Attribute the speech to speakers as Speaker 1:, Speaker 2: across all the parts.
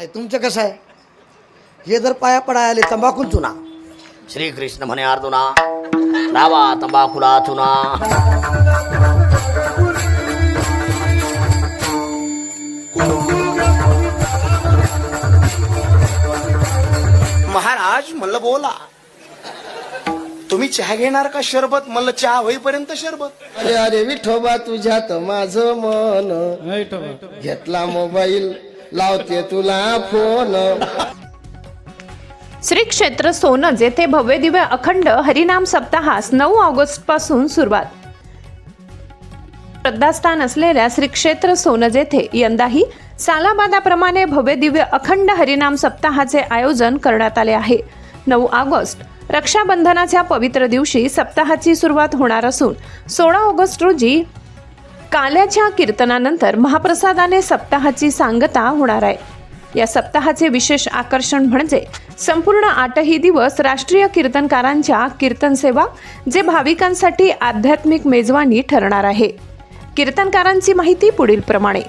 Speaker 1: आहे, तुमचं कसं आहे? हे जर पाया पडाय आले तंबाखू चुना. श्रीकृष्ण म्हणे अर्जुना लावा तंबाखूला चुना.
Speaker 2: महाराज म्हणलं बोला. तुम्ही चहा घेणार का शरबत? म्हणलं चहा होईपर्यंत शरबत.
Speaker 3: अरे अरे विठोबा तुझ्यात माझं मन. घेतला मोबाईल. लावते तुला फोन.
Speaker 4: श्री क्षेत्र सोनज येथे भव्य दिव्य अखंड हरिनाम सप्ताहास नऊ ऑगस्टपासून सुरुवात. श्रद्धास्थान असलेल्या श्री क्षेत्र सोनज येथे यंदाही सालाबादाप्रमाणे भव्य दिव्य अखंड हरिनाम सप्ताहाचे आयोजन करण्यात आले आहे. नऊ ऑगस्ट रक्षाबंधनाच्या पवित्र दिवशी सप्ताहाची सुरुवात होणार असून सोळा ऑगस्ट रोजी काल्याच्या कीर्तनानंतर महाप्रसादाने सप्ताहाची सांगता होणार आहे. या सप्ताहाचे विशेष आकर्षण म्हणजे संपूर्ण आठही दिवस राष्ट्रीय कीर्तनकारांच्या कीर्तन सेवा जे भाविकांसाठी आध्यात्मिक मेजवानी ठरणार आहे. कीर्तनकारांची माहिती पुढील प्रमाणे.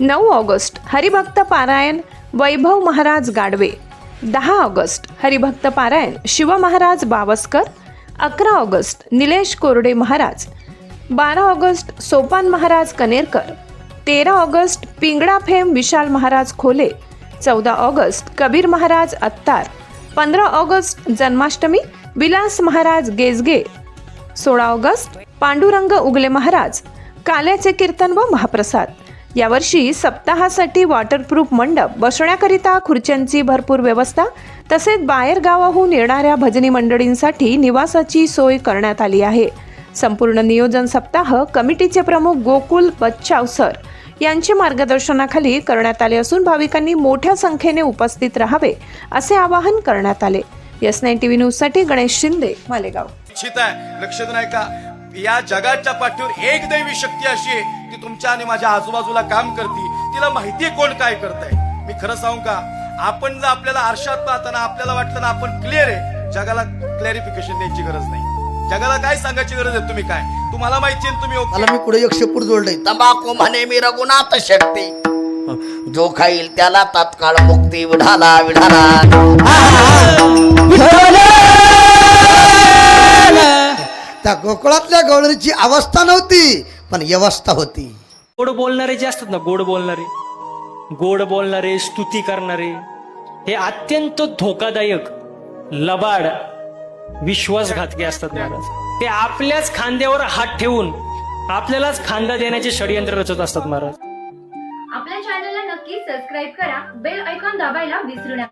Speaker 4: नऊ ऑगस्ट हरिभक्त पारायण वैभव महाराज गाडवे. दहा ऑगस्ट हरिभक्त पारायण शिव महाराज बावस्कर. अकरा ऑगस्ट निलेश कोरडे महाराज. बारा ऑगस्ट सोपान महाराज कनेरकर. तेरा ऑगस्ट पिंगडा फेम विशाल महाराज खोले. चौदा ऑगस्ट कबीर महाराज अत्तार. पंधरा ऑगस्ट जन्माष्टमी विलास महाराज गेजगे. सोळा ऑगस्ट पांडुरंग उगले महाराज. काल्याचे कीर्तन व महाप्रसाद. यावर्षी सप्ताहासाठी वॉटरप्रूफ मंडप बसण्याकरिता खुर्च्यांची भरपूर व्यवस्था तसेच बाहेर गावाहून येणाऱ्या भजनी मंडळींसाठी निवासाची सोय करण्यात आली आहे. संपूर्ण नियोजन सप्ताह कमिटीचे प्रमुख गोकुल बच्चाव सर यांच्या मार्गदर्शनाखाली करण्यात आले असून भाविकांनी मोठ्या संख्येने उपस्थित राहावे असे आवाहन करण्यात आले. एस नाईन टीव्ही न्यूजसाठी गणेश शिंदे मालेगाव.
Speaker 2: इच्छित आहे. लक्षात नाही का? या जगाच्या पाठीवर एक दैवी शक्ती अशी आहे की तुमच्या आणि माझ्या आजूबाजूला काम करते. तिला माहितीये कोण काय करताय. मी खरं सांगू का? आपण जर आपल्याला आरशात पाहताना आपल्याला वाटलं ना आपण क्लिअर आहे जगाला क्लॅरिफिकेशन द्यायची गरज नाही. जगाला काय सांगायची गरज आहे? तुम्ही काय? तुम्हाला माहिती आहे ना तुम्ही ओके?
Speaker 1: मला मी पुढे एक शेपूट जोडलंय? तंबाखू म्हणे मी रघुनाथ शक्ती जो खाईल त्याला तात्काळ मुक्ती विढाला विढाला. त्या गोकुळातल्या गवळणीची अवस्था नव्हती पण व्यवस्था होती.
Speaker 5: गोड बोलणारे जे असतात ना गोड बोलणारे गोड बोलणारे स्तुती करणारे हे अत्यंत धोकादायक लबाड विश्वासघातके असतात महाराज. ते आपल्याच खांद्यावर हात ठेवून आपल्यालाच खांदा देण्याचे षडयंत्र रचत असतात महाराज.
Speaker 6: आपल्या चॅनलला नक्की सबस्क्राईब करा बेल ऐकॉन दाबायला विसरू नका.